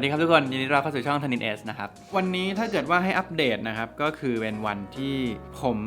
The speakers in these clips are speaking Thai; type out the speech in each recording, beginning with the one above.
สวัสดีครับทุกคน ยินดีต้อนรับเข้าสู่ช่องทนินเอสนะครับ วันนี้ถ้าเกิดว่าให้อัปเดตนะครับ ก็คือเป็นวันที่ผม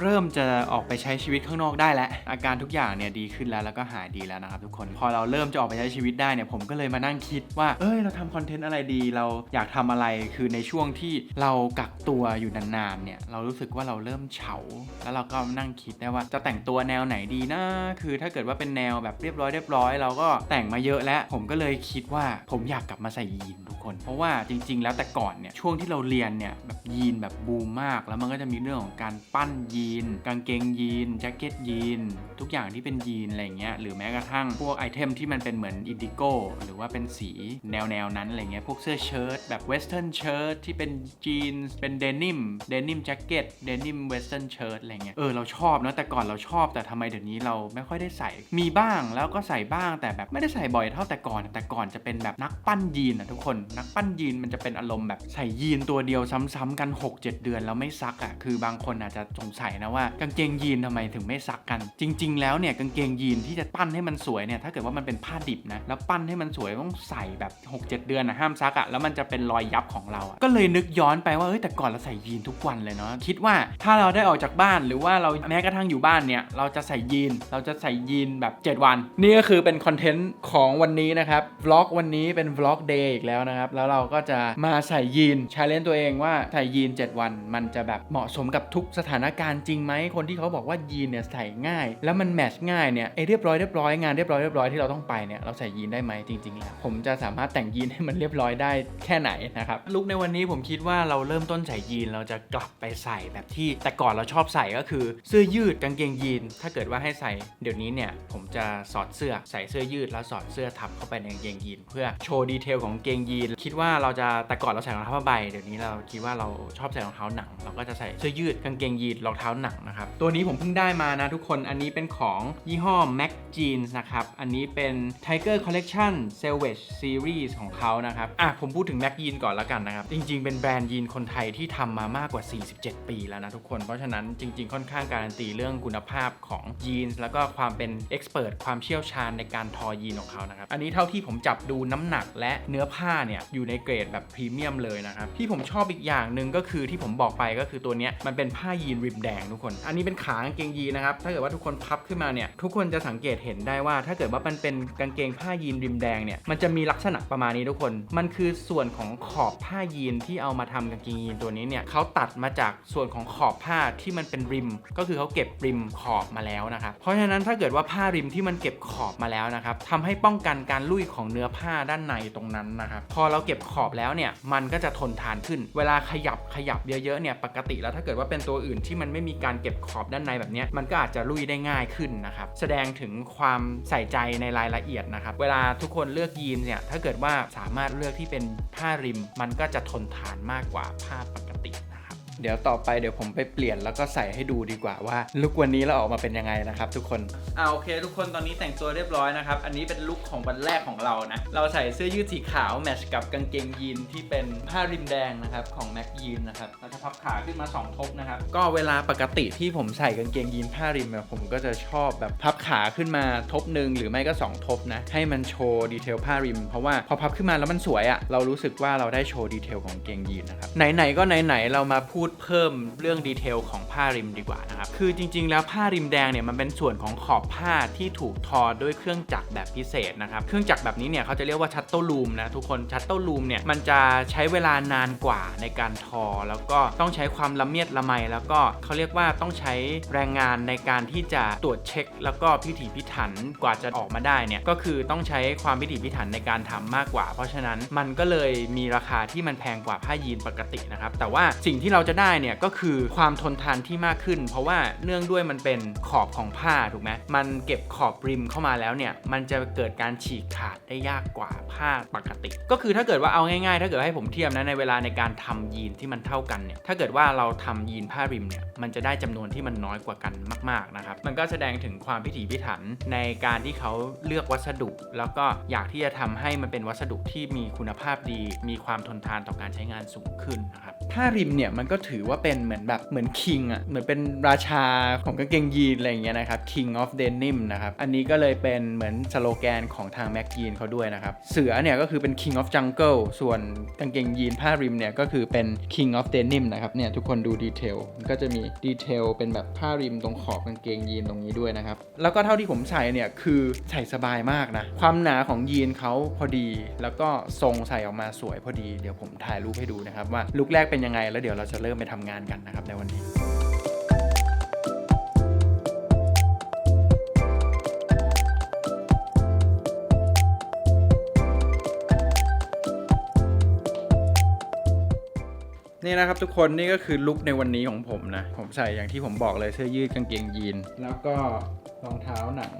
เริ่มจะออกไปใช้ชีวิตข้างนอกได้แล้ว อาการทุกอย่างเนี่ยดีขึ้นแล้วแล้วก็หายดีแล้วนะครับทุกคนพอเราเริ่มจะออกไปใช้ชีวิตได้เนี่ยผมก็เลยมานั่งคิดว่า เอ้ยเราทำคอนเทนต์อะไรดี เราอยากทำอะไรคือในช่วงที่เรากักตัวอยู่นานๆเนี่ยเรารู้สึกว่าเราเริ่มเฉา แล้วเราก็นั่งคิดได้ว่าจะแต่งตัวแนวไหนดีนะคือถ้าเกิดว่าเป็นแนวแบบเรียบร้อยเรียบร้อยเราก็แต่งมาเยอะแล้ว ผมก็เลยคิดว่าผมอยากกลับมาใส่ยีนทุกคน เพราะว่าจริง ๆ แล้วแต่ก่อนเนี่ยช่วงที่เราเรียนเนี่ยแบบยีนแบบบูมมาก แล้วมันก็จะมีเรื่องของการปั้นยีน กางเกงยีนแจ็คเก็ตยีน ทุกอย่างที่เป็นยีนอะไรเงี้ยหรือแม้กระทั่งพวกไอเทมที่มันเป็นเหมือนอินดิโก้หรือว่าเป็นสีแนวแนวนั้นอะไรเงี้ยพวกเสื้อเชิ้ตแบบเวสเทิร์นเชิ้ตที่เป็นจีนเป็นเดนิมเดนิมแจ็คเก็ตเดนิมเวสเทิร์นเชิ้ตอะไรเงี้ยเออเราชอบนะแต่ก่อนเราชอบแต่ทำไมเดี๋ยวนี้เราไม่ค่อยได้ใส่มีบ้างแล้วก็ใส่บ้างแต่แบบไม่ได้ใส่บ่อยเท่าแต่ก่อนแต่ก่อนจะเป็นแบบนักปั้นยีนอะทุกคน นักปั้นยีนมันจะเป็นอารมณ์แบบใส่ยีนตัวเดียวซ้ำๆกัน 6-7 เดือนแล้วไม่ซักอะคือบางคนอาจจะสงสัยนะว่ากางเกงยีนทำไมถึงไม่ซักกัน จริง ๆ แล้วเนี่ยกางเกงยีนที่จะปั้นให้มันสวยเนี่ยถ้าเกิดว่ามันเป็นผ้าดิบนะแล้วปั้นให้มันสวยต้องใส่แบบ 6-7 เดือนนะห้ามซักอะแล้วมันจะเป็นรอยยับของเราอะก็เลยนึกย้อนไปว่าเอ้ยแต่ก่อนเราใส่ยีนทุกวันเลยเนาะคิดว่าถ้าเราได้ออกจากบ้านหรือว่าเราแม้กระทั่งอยู่บ้านเนี่ยเราจะใส่ยีนเราจะใส่ยีนแบบ 7 วัน นี่ก็คือเป็นคอนเทนต์ของวันนี้นะครับวล็อกวันนี้เป็นวล็อกเดย์อีกแล้วนะครับ แล้วเราก็จะมาใส่ยีนชาเลนตัวเองว่าใส่ยีน 7 วัน มันจะแบบเหมาะสมกับทุกสถานการณ์จริงไหมคนที่เขาบอกว่ายีนเนี่ยใส่ง่าย แล้วมันแมทช์ง่ายเนี่ยไอเรียบร้อยเรียบร้อยงานเรียบร้อยเรียบร้อยที่เราต้องไปเนี่ยเราใส่ยีนได้ไหมจริงๆแล้วผมจะสามารถแต่งยีนให้มันเรียบร้อยได้แค่ไหนนะครับลุคในวันนี้ผมคิดว่าเราเริ่มต้นใส่ยีนเราจะกลับไปใส่แบบที่แต่ก่อนเราชอบใส่ก็คือ เสื้อยืดกางเกงยีน ถ้าเกิดว่าให้ใส่เดี๋ยวนี้เนี่ยผมจะสอดเสื้อใส่เสื้อยืดแล้วสอดเสื้อทับเข้าไปในกางเกงยีนเพื่อโชว์ดีเทลของกางเกงยีน คิดว่าเราจะแต่ก่อนเราใส่รองเท้าผ้าใบเดี๋ยวนี้เราคิดว่าเราชอบใส่รองเท้าหนัง เราก็จะใส่เสื้อยืดกางเกงยีนรองเท้าหนังนะครับตัวนี้ผมเพิ่งได้มานะทุกคนอันนี้เป็นของยี่ห้อ Mac Jeans นะครับอันนี้เป็น Tiger Collection Savage Series ของเขานะครับอะผมพูดถึง Mac Jeans ก่อนแล้วกันนะครับจริง ๆ เป็นแบรนด์ยีนคนไทยที่ทำมามากกว่า 47 ปีแล้วนะทุกคนเพราะฉะนั้นจริง ๆ ค่อนข้างการันตีเรื่องคุณภาพของยีนแล้วก็ความเป็นเอ็กซ์เพรสความเชี่ยวชาญในการทอยีนของเขานะครับอันนี้เท่าที่ผมจับดูน้ำหนักและเนื้อผ้าเนี่ยอยู่ในเกรดแบบพรีเมียมเลยนะครับ ที่ผมชอบอีกอย่างหนึ่งก็คือที่ผมบอกไปก็คือตัวนี้มันเป็นผ้ายีนริมแดงทุกคน อันนี้เป็นขากางเกงยีนนะครับ ถ้าเกิดว่าทุกคนพับขึ้นมาเนี่ยทุกคนจะสังเกตเห็นได้ว่า ถ้าเกิดว่ามันเป็นกางเกงผ้ายีนริมแดงเนี่ยมันจะมีลักษณะประมาณนี้ทุกคน มันคือส่วนของขอบผ้ายีนที่เอามาทำกางเกงยีนตัวนี้เนี่ยเขาตัดมาจากส่วนของขอบผ้าที่มันเป็นริม ก็คือเขาเก็บริมขอบมาแล้วนะครับเพราะฉะนั้นถ้าเกิดว่าผ้าริมที่มันเก็บขอบมาแล้วนะครับทำให้ป้องกันการลุ่ยของเนื้อผ้าด้านในตรงนั้นนะครับ พอเราเก็บขอบแล้วเนี่ย มันก็จะทนทานขึ้น เวลาขยับขยับเยอะๆเนี่ยปกติแล้วถ้าเกิดว่าเป็นตัวอื่นที่มันไม่มีการเก็บขอบด้านในแบบนี้มันก็อาจจะลุยได้ง่ายขึ้นนะครับ แสดงถึงความใส่ใจในรายละเอียดนะครับ เวลาทุกคนเลือกยีนเนี่ยถ้าเกิดว่าสามารถเลือกที่เป็นผ้าริม มันก็จะทนทานมากกว่าผ้าปกตินะครับ เดี๋ยวต่อไปเดี๋ยวผมไปเปลี่ยนแล้วก็ใส่ให้ดูดีกว่าว่าลุควันนี้เราออกมาเป็นยังไงนะครับ ทุกคนอ่าโอเค ทุกคนตอนนี้แต่งตัวเรียบร้อยนะครับ อันนี้เป็นลุคของวันแรกของเรานะ เราใส่เสื้อยืดสีขาวแมทช์กับกางเกงยีนที่เป็นผ้าริมแดงนะครับของแม็กยีนนะครับเราจะพับขาขึ้นมา2ทบนะครับ ก็เวลาปกติที่ผมใส่กางเกงยีนผ้าริมเนี่ยผมก็จะชอบแบบพับขาขึ้นมาทบหนึ่งหรือไม่ก็ 2 ทบนะ ให้มันโชว์ดีเทลผ้าริม เพราะว่าพอพับขึ้นมาแล้วมันสวยอะเรารู้สึกว่าเราได้โชว์ดีเทลของกางเกงยีนนะครับไหนๆก็ไหนๆเรามาพูดดเพิ่มเรื่องดีเทลของผ้าริมดีกว่านะครับ คือจริง ๆ แล้วผ้าริมแดงเนี่ยมันเป็นส่วนของขอบผ้าที่ถูกทอด้วยเครื่องจักรแบบพิเศษนะครับ เครื่องจักรแบบนี้เนี่ยเขาจะเรียกว่าชัตเต l ร์ลูมนะทุกคน ชัตเต l ร์ลูมเนี่ยมันจะใช้เวลานานกว่าในการทอ แล้วก็ต้องใช้ความละเมียดละไม แล้วก็เขาเรียกว่าต้องใช้แรงงานในการที่จะตรวจเช็ค แล้วก็พิถีพิถันกว่าจะออกมาได้เนี่ยก็คือต้องใช้ความพิถีพิถันในการทำมากกว่า เพราะฉะนั้นมันก็เลยมีราคาที่มันแพงกว่าผ้ายีนปกตินะครับแต่ว่าสิ่งที่เราจะได้เนี่ยก็คือความทนทานที่มากขึ้น เพราะว่าเนื่องด้วยมันเป็นขอบของผ้าถูกไหมมันเก็บขอบริมเข้ามาแล้วเนี่ยมันจะเกิดการฉีกขาดได้ยากกว่าผ้าปกติ ก็คือถ้าเกิดว่าเอาง่ายๆ ถ้าเกิดให้ผมเทียบนะในเวลาในการทำยีนที่มันเท่ากันเนี่ยถ้าเกิดว่าเราทำยีนผ้าริมเนี่ยมันจะได้จำนวนที่มันน้อยกว่ากันมากๆนะครับมันก็แสดงถึงความพิถีพิถันในการที่เขาเลือกวัสดุ แล้วก็อยากที่จะทำให้มันเป็นวัสดุที่มีคุณภาพดี มีความทนทานต่อการใช้งานสูงขึ้นนะครับผ้าริมเนี่ยมันก็ถือว่าเป็นเหมือนแบบเหมือนคิงอะเหมือนเป็นราชาของกางเกงยีนอะไรอย่างเงี้ยนะครับ King of Denim นะครับ อันนี้ก็เลยเป็นเหมือนสโลแกนของทางแม็กยีนเขาด้วยนะครับ เสือเนี่ยก็คือเป็น King of Jungle ส่วนกางเกงยีนผ้าริมเนี่ยก็คือเป็น King of Denim นะครับเนี่ยทุกคนดูดีเทลก็จะมีดีเทลเป็นแบบผ้าริมตรงขอบกางเกงยีนตรงนี้ด้วยนะครับ แล้วก็เท่าที่ผมใส่เนี่ยคือใส่สบายมากนะ ความหนาของยีนเขาพอดี แล้วก็ทรงใส่ออกมาสวยพอดี เดี๋ยวผมถ่ายรูปให้ดูนะครับว่าลุคแรกเป็นยังไงแล้วเดี๋ยวเราจะเริ่มไปทำงานกันนะครับในวันนี้นี่นะครับทุกคนนี่ก็คือลุคในวันนี้ของผมนะ ผมใส่อย่างที่ผมบอกเลยเสื้อยืดกางเกงยีน แล้วก็รองเท้าหนัง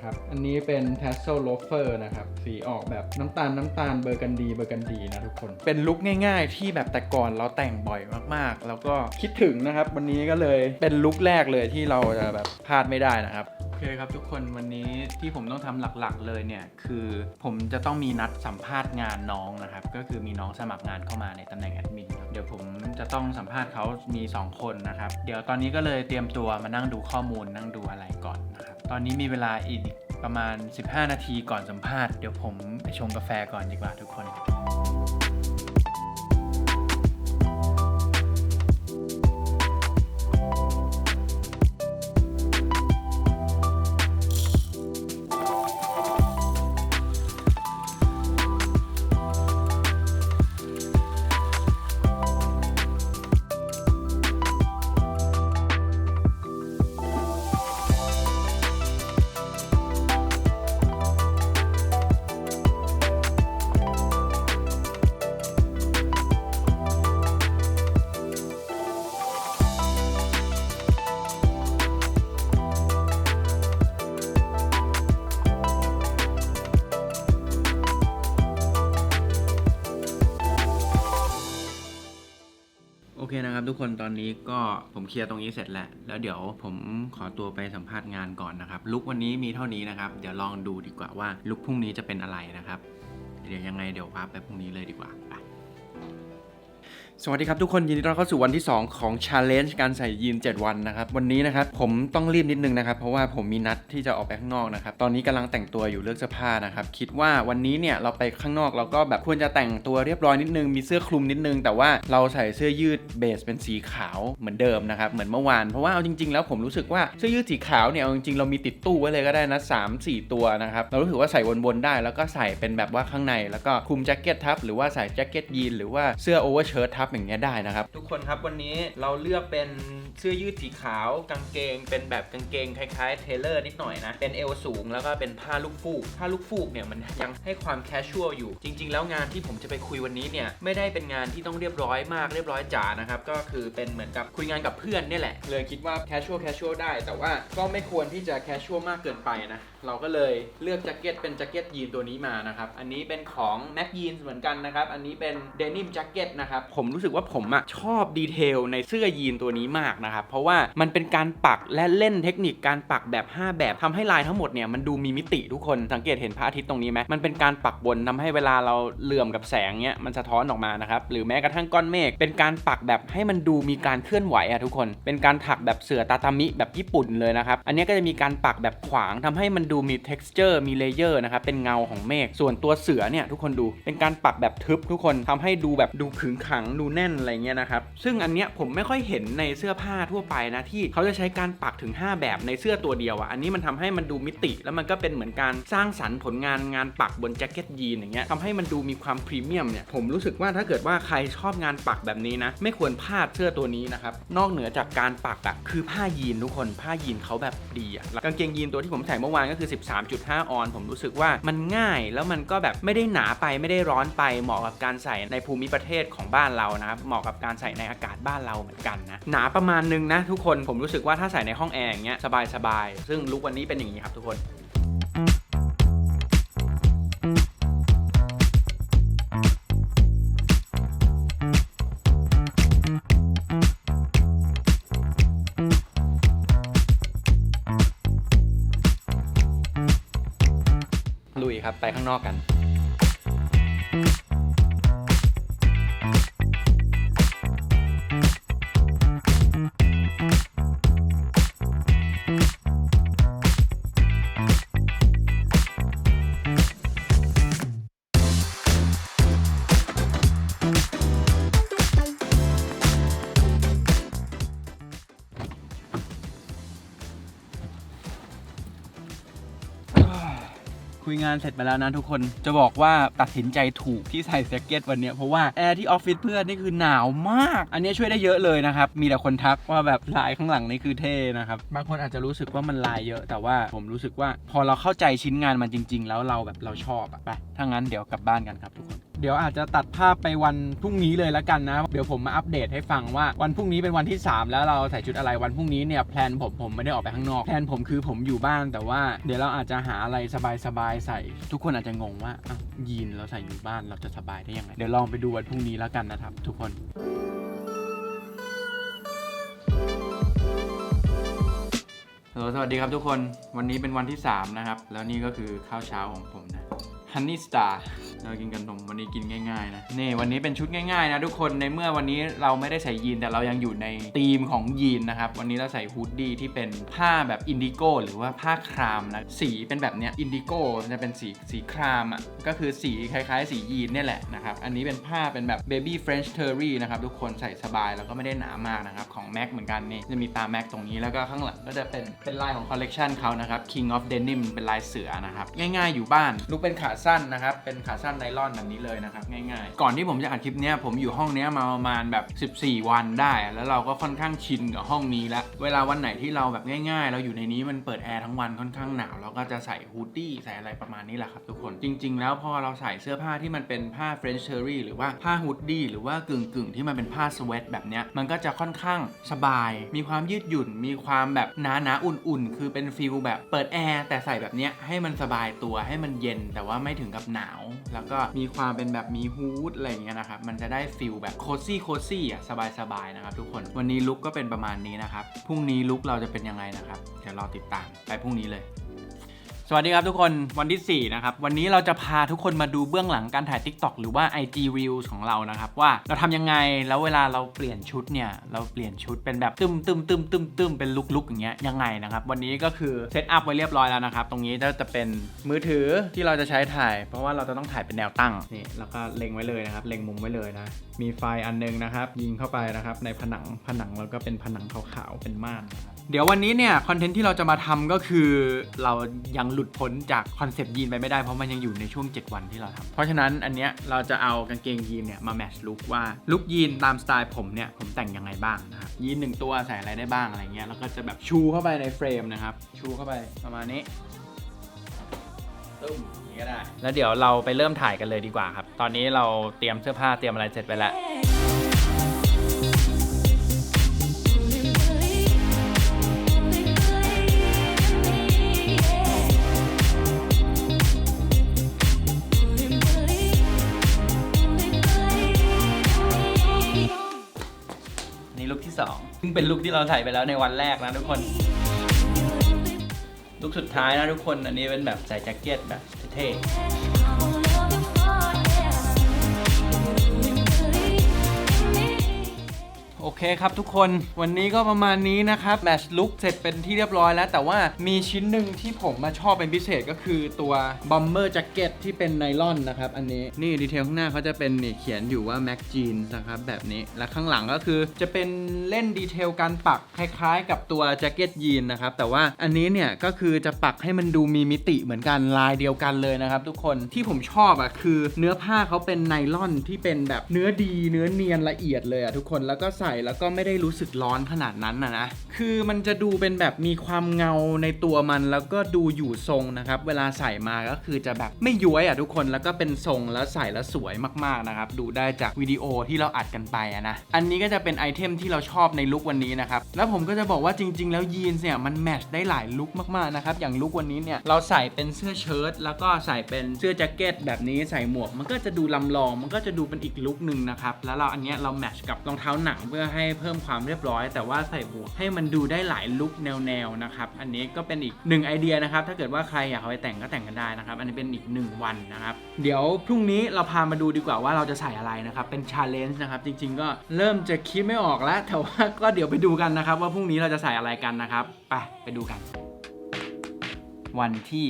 นะครับ อันนี้เป็น t a s s e l loafer นะครับ สีออกแบบน้ำตาลน้ำตาลเบอร์กันดีเบอร์กันดีนะทุกคน เป็นลุคง่ายๆ ที่แบบแต่ก่อนเราแต่งบ่อยมากๆ แล้วก็คิดถึงนะครับ วันนี้ก็เลยเป็นลุคแรกเลยที่เราจะแบบพลาดไม่ได้นะครับ เคครับทุกคนวันนี้ที่ผมต้องทำหลักๆ เลยเนี่ยคือผมจะต้องมีนัดสัมภาษณ์งานน้องนะครับ ก็คือมีน้องสมัครงานเข้ามาในตำแหน่งแอดมินเดี๋ยวผมจะต้องสัมภาษณ์เขามี 2 คนนะครับ เดี๋ยวตอนนี้ก็เลยเตรียมตัวมานั่งดูข้อมูลนั่งดูอะไรก่อนนะครับ ตอนนี้มีเวลาอีกประมาณ 15 นาทีก่อนสัมภาษณ์เดี๋ยวผมไปชงกาแฟก่อนดีกว่าทุกคน เคนะครับทุกคนตอนนี้ก็ผมเคลียร์ตรงนี้เสร็จแล้ว แล้วเดี๋ยวผมขอตัวไปสัมภาษณ์งานก่อนนะครับลุกวันนี้มีเท่านี้นะครับเดี๋ยวลองดูดีกว่าว่าลุกพรุ่งนี้จะเป็นอะไรนะครับ เดี๋ยวยังไงเดี๋ยวพาไปพรุ่งนี้เลยดีกว่าไป สวัสดีครับทุกคนยินดีต้อนรับเข้าสู่วันที่ 2 ของ Challenge การใส่ยีน 7 วันนะครับ วันนี้นะครับผมต้องรีบนิดนึงนะครับ เพราะว่าผมมีนัดที่จะออกไปข้างนอกนะครับ ตอนนี้กำลังแต่งตัวอยู่เลือกเสื้อผ้านะครับ คิดว่าวันนี้เนี่ยเราไปข้างนอกเราก็แบบควรจะแต่งตัวเรียบร้อยนิดนึง มีเสื้อคลุมนิดนึง แต่ว่าเราใส่เสื้อยืดเบสเป็นสีขาวเหมือนเดิมนะครับเหมือนเมื่อวานเพราะว่าเอาจริงๆแล้วผมรู้สึกว่าเสื้อยืดสีขาวเนี่ยเอาจริงๆเรามีติดตู้ไว้เลยก็ได้นะสามสี่ตัวนะครับเรารู้สึกว่าใส่วนๆได้ แล้วก็ใส่เป็นแบบว่าข้างใน แล้วก็คลุมแจ็คเก็ตทับหรือว่าใส่แจ็คเก็ตยีนหรือว่าเสื้อโอเวอร์เชิ้ตทับอย่างเงี้ยได้นะครับ ทุกคนครับวันนี้เราเลือกเป็นเสื้อยืดสีขาวกางเกง เป็นแบบกางเกงคล้ายๆเทเลอร์นิดหน่อยนะ เป็นเอวสูงแล้วก็เป็นผ้าลูกฟูก ผ้าลูกฟูกเนี่ยมันยังให้ความแคชชวลอยู่ จริง ๆ แล้วงานที่ผมจะไปคุยวันนี้เนี่ยไม่ได้เป็นงานที่ต้องเรียบร้อยมากเรียบร้อยจ๋านะครับ ก็คือเป็นเหมือนกับคุยงานกับเพื่อนเนี่ยแหละ เลยคิดว่าแคชชวลแคชชวลได้ แต่ว่าก็ไม่ควรที่จะแคชชวลมากเกินไปนะ เราก็เลยเลือกแจ็คเก็ตเป็นแจ็คเก็ตยีนตัวนี้มานะครับ อันนี้เป็นของ Mac Jeans เหมือนกันนะครับ อันนี้เป็นเดนิมแจ็คเก็ตนะครับ ผมรู้สึกว่าผมอะชอบดีเทลในเสื้อยีนตัวนี้มากนะครับ เพราะว่ามันเป็นการปักและเล่นเทคนิคการปักแบบ 5 แบบทำให้ลายทั้งหมดเนี่ยมันดูมีมิติทุกคนสังเกตเห็นพระอาทิตย์ตรงนี้ไหมมันเป็นการปักบนทำให้เวลาเราเหลื่อมกับแสงเนี่ยมันสะท้อนออกมานะครับหรือแม้กระทั่งก้อนเมฆเป็นการปักแบบให้มันดูมีการเคลื่อนไหวอะทุกคน เป็นการถักแบบเสือตาตามิแบบญี่ปุ่นเลยนะครับอันนี้ก็จะมีการปักแบบขวางทำให้มันดูมี texture มีเลเยอร์นะครับเป็นเงาของเมฆส่วนตัวเสือเนี่ยทุกคนดูเป็นการปักแบบทึบทุกคนทำให้ดูแบบดูขึงขังดูแน่นอะไรเงี้ยนะครับ ซึ่งอันเนี้ยผมไม่ค่อยเห็นในเสื้อผ้าทั่วไปนะที่เขาจะใช้การปักถึง 5 แบบในเสื้อตัวเดียวอะอันนี้มันทำให้มันดูมิติแล้วมันก็เป็นเหมือนการสร้างสรรค์ผลงานงานปักบนแจ็คเก็ตยีนอย่างเงี้ยทำให้มันดูมีความพรีเมียมเนี่ยผมรู้สึกว่าถ้าเกิดว่าใครชอบงานปักแบบนี้นะไม่ควรพลาดเสื้อตัวนี้นะครับนอกเหนือจากการปักอะคือผ้ายีนทุกคนผ้ายีนเขาแบบดีอะกางเกงยีนตัวที่ผมใส่เมื่อวานก็คือ 13.5 ออน ผมรู้สึกว่ามันง่ายแล้วมันก็แบบไม่ได้หนาไปไม่ได้ร้อนไปเหมาะกับการใส่ในภูมิประเทศของบ้านเรานะครับเหมาะกับการใส่ในอากาศบ้านเราเหมือนกันนะหนาประมาณนึงนะทุกคนผมรู้สึกว่าถ้าใส่ในห้องแอร์อย่างเงี้ยสบายๆซึ่งลุควันนี้เป็นอย่างนี้ครับทุกคนลุยครับ ไปข้างนอกกันานเสร็จไปแล้วนะทุกคนจะบอกว่าตัดสินใจถูกที่ใส่แจ็คเก็ตวันนี้เพราะว่าแอร์ที่ออฟฟิศเพื่อนนี่คือหนาวมาก อันนี้ช่วยได้เยอะเลยนะครับ มีแต่คนทักว่าแบบลายข้างหลังนี่คือเท่นะครับ บางคนอาจจะรู้สึกว่ามันลายเยอะ แต่ว่าผมรู้สึกว่าพอเราเข้าใจชิ้นงานมันจริง ๆ แล้วเราแบบเราชอบอะไปถ้างั้นเดี๋ยวกลับบ้านกันครับทุกคน เดี๋ยวอาจจะตัดภาพไปวันพรุ่งนี้เลยละกันนะ เดี๋ยวผมมาอัปเดตให้ฟังว่าวันพรุ่งนี้เป็นวันที่ 3 แล้วเราใส่ชุดอะไรวันพรุ่งนี้เนี่ยแพลนผมผมไม่ได้ออกไปข้างนอกแพลนผมคือผมอยู่บ้านแต่ว่าเดี๋ยวเราอาจจะหาอะไรสบายๆใส่ ทุกคนอาจจะงงว่าอ้าวยีนเราใส่อยู่บ้านเราจะสบายได้ยังไงเดี๋ยวลองไปดูวันพรุ่งนี้แล้วกันนะครับ ทุกคนฮัลโหลสวัสดีครับทุกคนวันนี้เป็นวันที่ 3 นะครับ แล้วนี่ก็คือข้าวเช้าของผมนะ Honey Star เรากินกันนมวันนี้กินง่ายๆนะนี่วันนี้เป็นชุดง่ายๆนะทุกคนในเมื่อวันนี้เราไม่ได้ใส่ยีนแต่เรายังอยู่ในธีมของยีนนะครับวันนี้เราใส่ฮูดดี้ที่เป็นผ้าแบบอินดิโก้หรือว่าผ้าครามนะสีเป็นแบบเนี้ยอินดิโก้จะเป็นสีสีครามอะก็คือสีคล้ายๆ สียีนเนี่ยแหละนะครับอันนี้เป็นผ้าเป็นแบบ Baby French Terry นะครับทุกคนใส่สบายแล้วก็ไม่ได้หนามากนะครับของ MAC เหมือนกันนี่จะมีตา MAC ตรงนี้แล้วก็ข้างหลังก็จะเป็นเป็นลายของคอลเลกชันเขานะครับ King of Denim เป็นลายเสือนะครับง่ายๆอยู่บ้านลุกเป็นขาสั้นนะครับเป็นขาสั้นไนลอนแบบนี้เลยนะครับง่ายๆ ก่อนที่ผมจะอัดคลิปเนี้ยผมอยู่ห้องเนี้ยมาประมาณแบบ 14 วันได้ แล้วเราก็ค่อนข้างชินกับห้องนี้แล้วเวลาวันไหนที่เราแบบง่าย ๆ เราอยู่ในนี้มันเปิดแอร์ทั้งวันค่อนข้างหนาวเราก็จะใส่ฮูดดี้ใส่อะไรประมาณนี้แหละครับทุกคนจริง ๆ แล้วพอเราใส่เสื้อผ้าที่มันเป็นผ้า French Terry หรือว่าผ้าฮูดดี้หรือว่ากึ่งๆ ที่มันเป็นผ้าสเวตแบบเนี้ยมันก็จะค่อนข้างสบาย มีความยืดหยุ่น มีความแบบหนาๆอุ่นๆ คือเป็นฟิลแบบเปิดแอร์แต่ใส่แบบเนี้ยให้มันสบายตัวให้มันเย็นแต่ว่าไม่ถึงกับหนาวแล้วก็มีความเป็นแบบมีฮูดอะไรอย่างเงี้ยนะครับมันจะได้ฟิลแบบโคซี่โคซี่อะสบายๆนะครับทุกคนวันนี้ลุกก็เป็นประมาณนี้นะครับพรุ่งนี้ลุกเราจะเป็นยังไงนะครับเดี๋ยวรอติดตามไปพรุ่งนี้เลย สวัสดีครับทุกคนวันที่ 4 นะครับ วันนี้เราจะพาทุกคนมาดูเบื้องหลังการถ่าย TikTok หรือว่า IG Reels ของเรานะครับ ว่าเราทำยังไงแล้วเวลาเราเปลี่ยนชุดเนี่ยเราเปลี่ยนชุดเป็นแบบตึมตึมตึมตึมตึมเป็นลุกลุกอย่างเงี้ยยังไงนะครับ วันนี้ก็คือเซตอัพไว้เรียบร้อยแล้วนะครับ ตรงนี้ก็จะเป็นมือถือที่เราจะใช้ถ่าย เพราะว่าเราจะต้องถ่ายเป็นแนวตั้งนี่แล้วก็เล็งไว้เลยนะครับเล็งมุมไว้เลยนะมีไฟอันนึงนะครับ ยิงเข้าไปนะครับในผนังผนังแล้วก็เป็นผนังขาวๆเป็นม่านนะครับ เดี๋ยววันนี้เนี่ยคอนเทนต์ที่เราจะมาทำก็คือเรายังหลุดพ้นจากคอนเซปต์ยีนไปไม่ได้เพราะมันยังอยู่ในช่วง 7 วันที่เราทำเพราะฉะนั้นอันเนี้ยเราจะเอากางเกงยีนเนี่ยมาแมทช์ลุคว่าลุคยีนตามสไตล์ผมเนี่ยผมแต่งยังไงบ้างนะครับยีนหนึ่งตัวใส่อะไรได้บ้างอะไรเงี้ยแล้วก็จะแบบชูเข้าไปในเฟรมนะครับชูเข้าไปประมาณนี้ตุ้มนี้ก็ได้ แล้วเดี๋ยวเราไปเริ่มถ่ายกันเลยดีกว่าครับ ตอนนี้เราเตรียมเสื้อผ้าเตรียมอะไรเสร็จไปแล้ว ซึ่งเป็นลุคที่เราใส่ไปแล้วในวันแรกนะทุกคน ลุคสุดท้ายนะทุกคน อันนี้เป็นแบบใส่แจ็คเก็ตแบบเท่ๆ โอเคครับทุกคนวันนี้ก็ประมาณนี้นะครับแมชลุกเสร็จเป็นที่เรียบร้อยแล้ว แต่ว่ามีชิ้นหนึ่งที่ผมมาชอบเป็นพิเศษก็คือตัวบอมเบอร์แจ็คเก็ตที่เป็นไนลอนนะครับอันนี้นี่ดีเทลข้างหน้าเขาจะเป็นนี่เขียนอยู่ว่า Mac Jeans นะครับแบบนี้และข้างหลังก็คือจะเป็นเล่นดีเทลการปักคล้ายๆ กับตัวแจ็คเก็ตยีนนะครับแต่ว่าอันนี้เนี่ยก็คือจะปักให้มันดูมีมิติเหมือนกันลายเดียวกันเลยนะครับทุกคนที่ผมชอบอะคือ เนื้อผ้าเขาเป็นไนลอนที่เป็นแบบเนื้อดีเนื้อเนียนละเอียดเลยอะทุกคนแล้วก็ใส่แล้วก็ไม่ได้รู้สึกร้อนขนาดนั้นนะนะ คือมันจะดูเป็นแบบมีความเงาในตัวมันแล้วก็ดูอยู่ทรงนะครับ เวลาใส่มาก็คือจะแบบไม่ย้วยอะทุกคนแล้วก็เป็นทรงแล้วใส่แล้วสวยมากๆนะครับ ดูได้จากวิดีโอที่เราอัดกันไปอะนะ อันนี้ก็จะเป็นไอเทมที่เราชอบในลุควันนี้นะครับ แล้วผมก็จะบอกว่าจริง ๆ แล้วยีนส์เนี่ยมันแมทช์ได้หลายลุคมากๆนะครับ อย่างลุควันนี้เนี่ยเราใส่เป็นเสื้อเชิ้ตแล้วก็ใส่เป็นเสื้อแจ็คเก็ตแบบนี้ใส่หมวก มันก็จะดูลำลอง มันก็จะดูเป็นอีกลุคหนึ่งนะครับ แล้วเราอันเนี้ยเราแมทช์กับรองเท้าหนังเพื่อให้เพิ่มความเรียบร้อย แต่ว่าใส่หมวกให้มันดูได้หลายลุคแนวๆนะครับอันนี้ก็เป็นอีกหนึ่งไอเดียนะครับถ้าเกิดว่าใครอยากเอาไปแต่งก็แต่งกันได้นะครับอันนี้เป็นอีกหนึ่งวันนะครับเดี๋ยวพรุ่งนี้เราพามาดูดีกว่าว่าเราจะใส่อะไรนะครับเป็นชาเลนจ์นะครับจริง ๆ ก็เริ่มจะคิดไม่ออกแล้ว แต่ว่าก็เดี๋ยวไปดูกันนะครับ ว่าพรุ่งนี้เราจะใส่อะไรกันนะครับไปไปดูกัน วันที่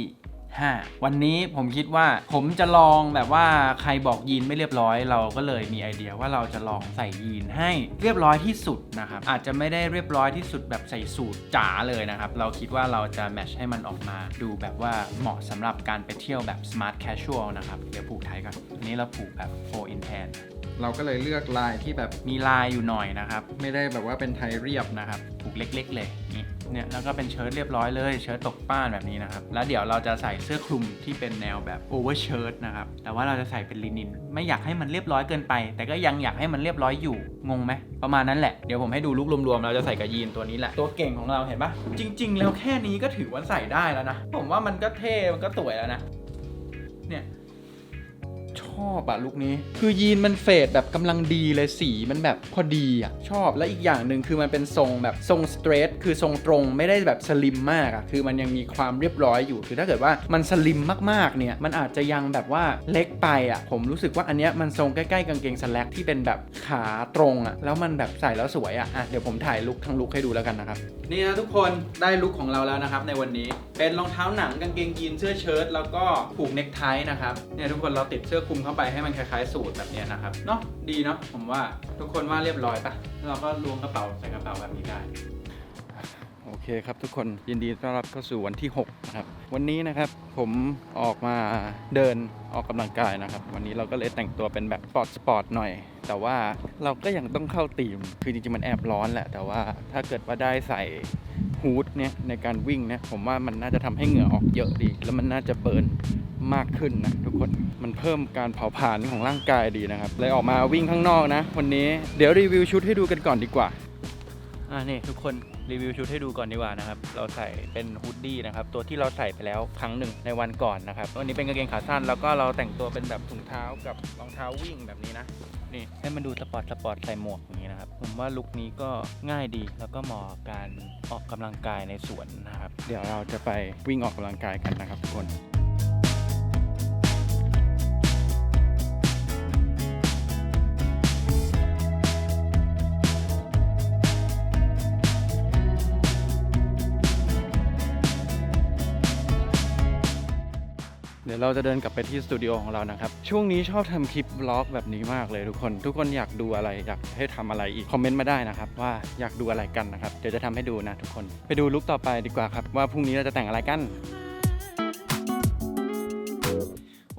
5 วันนี้ผมคิดว่าผมจะลองแบบว่าใครบอกยีนไม่เรียบร้อย เราก็เลยมีไอเดียว่าเราจะลองใส่ยีนให้เรียบร้อยที่สุดนะครับอาจจะไม่ได้เรียบร้อยที่สุดแบบใส่สูทจ๋าเลยนะครับเราคิดว่าเราจะแมทช์ให้มันออกมา ดูแบบว่าเหมาะสำหรับการไปเที่ยวแบบ smart casual นะครับเดี๋ยวผูกไทยก่อนอันนี้เราผูกแบบ4 in hand เราก็เลยเลือกลายที่แบบมีลายอยู่หน่อยนะครับไม่ได้แบบว่าเป็นไทยเรียบนะครับผูกเล็ก ๆ เลยนี่ เนี่ยแล้วก็เป็นเชิ้ตเรียบร้อยเลยเชิ้ตตกป้านแบบนี้นะครับ แล้วเดี๋ยวเราจะใส่เสื้อคลุมที่เป็นแนวแบบโอเวอร์เชิ้ตนะครับ แต่ว่าเราจะใส่เป็นลินิน ไม่อยากให้มันเรียบร้อยเกินไป แต่ก็ยังอยากให้มันเรียบร้อยอยู่ งงไหม ประมาณนั้นแหละ เดี๋ยวผมให้ดูลุกรวมๆ เราจะใส่กับยีนตัวนี้แหละ ตัวเก่งของเราเห็นปะจริง ๆ แล้วแค่นี้ก็ถือว่าใส่ได้แล้วนะ ผมว่ามันก็เท่ มันก็สวยแล้วนะ เนี่ย อบอะลุคนี้ คือยีนมันเฟดแบบกำลังดีเลยสีมันแบบพอดีอะชอบและอีกอย่างหนึ่งคือมันเป็นทรงแบบทรงสเตรทคือทรงตรงไม่ได้แบบสลิมมากอะคือมันยังมีความเรียบร้อยอยู่คือถ้าเกิดว่ามันสลิมมากๆเนี่ยมันอาจจะยังแบบว่าเล็กไปอะผมรู้สึกว่าอันเนี้ยมันทรงใกล้ๆกางเกงสแลกที่เป็นแบบขาตรงอะแล้วมันแบบใส่แล้วสวยอะอะเดี๋ยวผมถ่ายลุคทั้งลุคให้ดูแล้วกันนะครับนี่นะทุกคนได้ลุคของเราแล้วนะครับในวันนี้เป็นรองเท้าหนังกางเกงยีนเสื้อเชิ้ตแล้วก็ผูกเน็กไทนะครับเนี่ยทุกคนเราติดเสื้อคลุมเข้าาไปให้มันคล้ายๆสูทแบบนี้นะครับเนาะดีเนาะผมว่าทุกคนว่าเรียบร้อยปะเราก็ล้วงกระเป๋าใส่กระเป๋าแบบนี้ได้โอเคครับทุกคนยินดีต้อนรับเข้าสู่วันที่6นะครับวันนี้นะครับผมออกมาเดินออกกำลังกายนะครับ วันนี้เราก็เลยแต่งตัวเป็นแบบสปอร์ตสปอร์ตหน่อย แต่ว่าเราก็ยังต้องเข้าตีม คือจริงๆมันแอบร้อนแหละ แต่ว่าถ้าเกิดว่าได้ใส่ฮูดเนี่ยในการวิ่งเนี่ยผมว่ามันน่าจะทำให้เหงื่อออกเยอะดี แล้วมันน่าจะเบิร์น มากขึ้นนะทุกคนมันเพิ่มการเผาผลาญของร่างกายดีนะครับเลยออกมาวิ่งข้างนอกนะ วันนี้เดี๋ยวรีวิวชุดให้ดูกันก่อนดีกว่าอ่านี่ทุกคนรีวิวชุดให้ดูก่อนดีกว่านะครับ เราใส่เป็นฮูดดี้นะครับ ตัวที่เราใส่ไปแล้วครั้งหนึ่งในวันก่อนนะครับ วันนี้เป็นกางเกงขาสั้น แล้วก็เราแต่งตัวเป็นแบบถุงเท้ากับรองเท้าวิ่งแบบนี้นะ นี่ให้มันดูสปอร์ตสปอร์ตใส่หมวกอย่างนี้นะครับ ผมว่าลุคนี้ก็ง่ายดีแล้วก็เหมาะกับการออกกำลังกายในสวนนะครับ เดี๋ยวเราจะไปวิ่งออกกำลังกายกันนะครับทุกคน เราจะเดินกลับไปที่สตูดิโอของเรานะครับ ช่วงนี้ชอบทำคลิปบล็อกแบบนี้มากเลยทุกคน ทุกคนอยากดูอะไรอยากให้ทำอะไรอีก คอมเมนต์มาได้นะครับ ว่าอยากดูอะไรกันนะครับ เดี๋ยวจะทำให้ดูนะทุกคน ไปดูลุคต่อไปดีกว่าครับ ว่าพรุ่งนี้เราจะแต่งอะไรกัน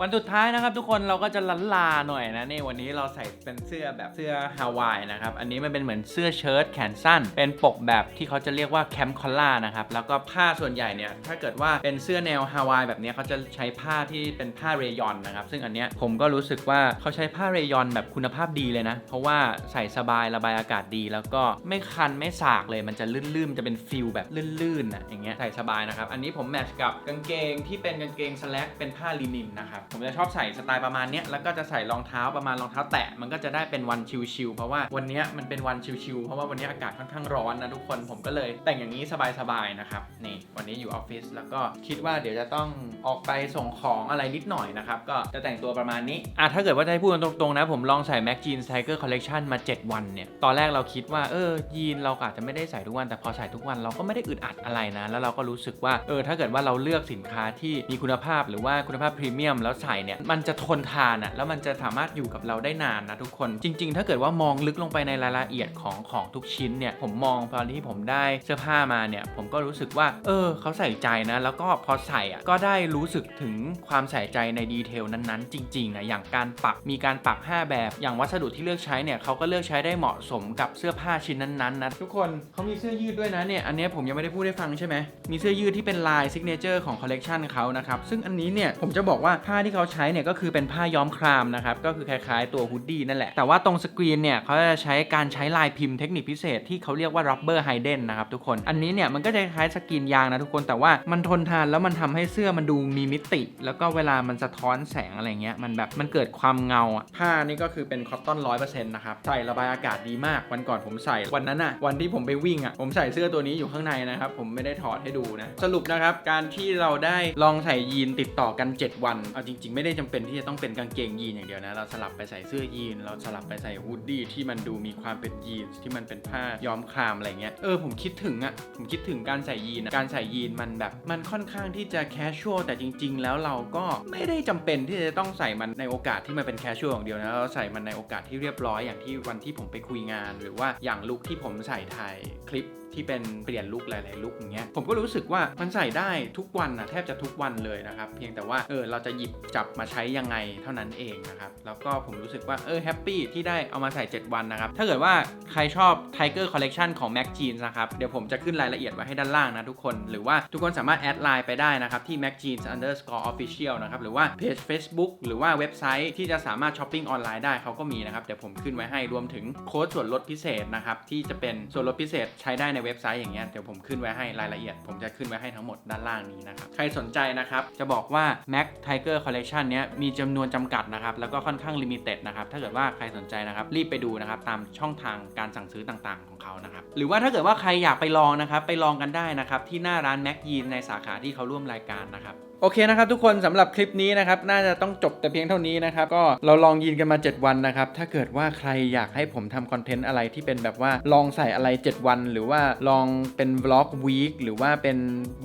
วันสุดท้ายนะครับทุกคนเราก็จะลันลาหน่อยนะนี่วันนี้เราใส่เป็นเสื้อแบบเสื้อฮาวายนะครับอันนี้มันเป็นเหมือนเสื้อเชิ้ตแขนสั้น เป็นปกแบบที่เขาจะเรียกว่าแคมคอลล่านะครับแล้วก็ผ้าส่วนใหญ่เนี่ยถ้าเกิดว่าเป็นเสื้อแนวฮาวายแบบนี้เขาจะใช้ผ้าที่เป็นผ้าเรยอนนะครับซึ่งอันเนี้ยผมก็รู้สึกว่าเขาใช้ผ้าเรยอนแบบคุณภาพดีเลยนะ เพราะว่าใส่สบายระบายอากาศดี แล้วก็ไม่คันไม่สากเลยมันจะลื่นๆจะเป็นฟิลแบบลื่นๆนะอย่างเงี้ยใส่สบายนะครับอันนี้ผมแมทช์กับกางเกงที่เป็นกางเกงสแลกเป็นผ้าลินินนะครับผมจะชอบใส่สไตล์ประมาณเนี้ยแล้วก็จะใส่รองเท้าประมาณรองเท้าแตะมันก็จะได้เป็นวันชิลๆเพราะว่าวันนี้มันเป็นวันชิลๆเพราะว่าวันนี้อากาศค่อนข้างร้อนนะทุกคนผมก็เลยแต่งอย่างนี้สบายๆนะครับนี่วันนี้อยู่ออฟฟิศแล้วก็คิดว่าเดี๋ยวจะต้องออกไปส่งของอะไรนิดหน่อยนะครับก็จะแต่งตัวประมาณนี้อะถ้าเกิดว่าจะให้พูดตรงๆนะผมลองใส่ Mac Jeans Tiger Collection มา 7 วันเนี่ยตอนแรกเราคิดว่าเออยีนเราอาจจะไม่ได้ใส่ทุกวันแต่พอใส่ทุกวันเราก็ไม่ได้อึดอัดอะไรนะแล้วเราก็รู้สึกว่าเออถ้าเกิดว่าเราเลือกสินค้าที่มีคุณภาพหรือว่าคุณภาพพรีเมียมแล้วใส่เนี่ยมันจะทนทานอะแล้วมันจะสามารถอยู่กับเราได้นานนะทุกคน จริง ๆ ถ้าเกิดว่ามองลึกลงไปในรายละเอียดของของทุกชิ้นเนี่ยผมมองตอนที่ผมได้เสื้อผ้ามาเนี่ยผมก็รู้สึกว่า เออเขาใส่ใจนะ แล้วก็พอใส่อะก็ได้รู้สึกถึงความใส่ใจในดีเทลนั้นๆ จริงๆอะอย่างการปักมีการปัก 5 แบบ อย่างวัสดุที่เลือกใช้เนี่ยเขาก็เลือกใช้ได้เหมาะสมกับเสื้อผ้าชิ้นนั้นๆนะทุกคนเขามีเสื้อยืดด้วยนะเนี่ยอันนี้ผมยังไม่ได้พูดให้ฟังใช่ไหมมีเสื้อยืดที่เป็นลายซิกเนเจอร์ของคอลเลกชันเขานะครับซึ่งอันนี้เนี่ยผมจะบอกว่าผ้าที่เขาใช้เนี่ยก็คือเป็นผ้าย้อมครามนะครับ ก็คือคล้ายๆตัวฮูดดี้นั่นแหละ แต่ว่าตรงสกรีนเนี่ยเขาจะใช้การใช้ลายพิมพ์เทคนิคพิเศษที่เขาเรียกว่า rubber hidden นะครับทุกคน อันนี้เนี่ยมันก็จะคล้ายสกรีนยางนะทุกคน แต่ว่ามันทนทานแล้วมันทำให้เสื้อมันดูมีมิติ แล้วก็เวลามันสะท้อนแสงอะไรเงี้ย มันแบบมันเกิดความเงาผ้านี่ก็คือเป็นคอตตอนร้อยเปอร์เซ็นต์นะครับ ใส่ระบายอากาศดีมาก วันก่อนผมใส่ วันนั้นอะวันที่ผมไปวิ่งอะผมใส่เสื้อตัวนี้อยู่ข้างในนะครับ ผมไม่ได้ถอดให้ดูนะ สรุปนะครับ การที่เราได้ลองใส่ยีนติดต่อกัน 7 วัน เอาจริง ๆ ไม่ได้จำเป็นที่จะต้องเป็นกางเกงยีนอย่างเดียวนะ เราสลับไปใส่เสื้อยีน เราสลับไปใส่ฮูดดี้ที่มันดูมีความเป็นยีนที่มันเป็นผ้าย้อมครามอะไรเงี้ย เออผมคิดถึงอะผมคิดถึงการใส่ยีนการใส่ยีนมันแบบมันค่อนข้างที่จะแคชชวลแต่จริง ๆ แล้วเราก็ไม่ได้จำเป็นที่จะต้องใส่มันในโอกาสที่มันเป็นแคชชวลอย่างเดียวนะเราใส่มันในโอกาสที่เรียบร้อยอย่างที่วันที่ผมไปคุยงาน หรือว่าอย่างลุคที่ผมใส่ถ่ายคลิป ที่เป็นเปลี่ยนลุคหลาย ๆ ลุคอย่างเงี้ยผมก็รู้สึกว่ามันใส่ได้ทุกวันนะแทบจะทุกวันเลยนะครับ เพียงแต่ว่าเออเราจะหยิบจับมาใช้ยังไงเท่านั้นเองนะครับแล้วก็ผมรู้สึกว่าเออแฮปปี้ที่ได้เอามาใส่ 7 วันนะครับ ถ้าเกิดว่าใครชอบ Tiger Collection ของ Mac Jeans นะครับ เดี๋ยวผมจะขึ้นรายละเอียดไว้ให้ด้านล่างนะทุกคน หรือว่าทุกคนสามารถแอดไลน์ไปได้นะครับ ที่ Mac Jeans underscore official นะครับ หรือว่าเพจ Facebook หรือว่าเว็บไซต์ที่จะสามารถช้อปปิ้งออนไลน์ได้เขาก็มีนะครับ เดี๋ยวผมขึ้นไว้ให้รวมถึงโค้ดส่วนลดพิเศษนะครับที่จะเป็นส่วนลดพิเศษใช้ได้ในเว็บไซต์อย่างเงี้ยเดี๋ยวผมขึ้นไว้ให้รายละเอียด ผมจะขึ้นไว้ให้ทั้งหมดด้านล่างนี้นะครับ ใครสนใจนะครับ จะบอกว่า Mac Tiger Collection เนี้ยมีจำนวนจำกัดนะครับ แล้วก็ค่อนข้างลิมิเต็ดนะครับ ถ้าเกิดว่าใครสนใจนะครับ รีบไปดูนะครับ ตามช่องทางการสั่งซื้อต่างๆ ของเขานะครับ หรือว่าถ้าเกิดว่าใครอยากไปลองนะครับ ไปลองกันได้นะครับ ที่หน้าร้าน Mac Jean ในสาขาที่เขาร่วมรายการนะครับ โอเคนะครับทุกคนสำหรับคลิปนี้นะครับน่าจะต้องจบแต่เพียงเท่านี้นะครับก็เราลองยินกันมา 7 วันนะครับถ้าเกิดว่าใครอยากให้ผมทำคอนเทนต์อะไรที่เป็นแบบว่าลองใส่อะไร 7 วัน หรือว่าลองเป็นวล็อกวีคหรือว่าเป็น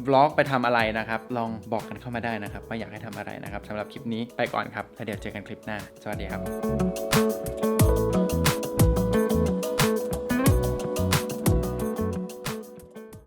วล็อกไปทำอะไรนะครับลองบอกกันเข้ามาได้นะครับว่าอยากให้ทำอะไรนะครับสำหรับคลิปนี้ไปก่อนครับแล้วเดี๋ยวเจอกันคลิปหน้า สวัสดีครับ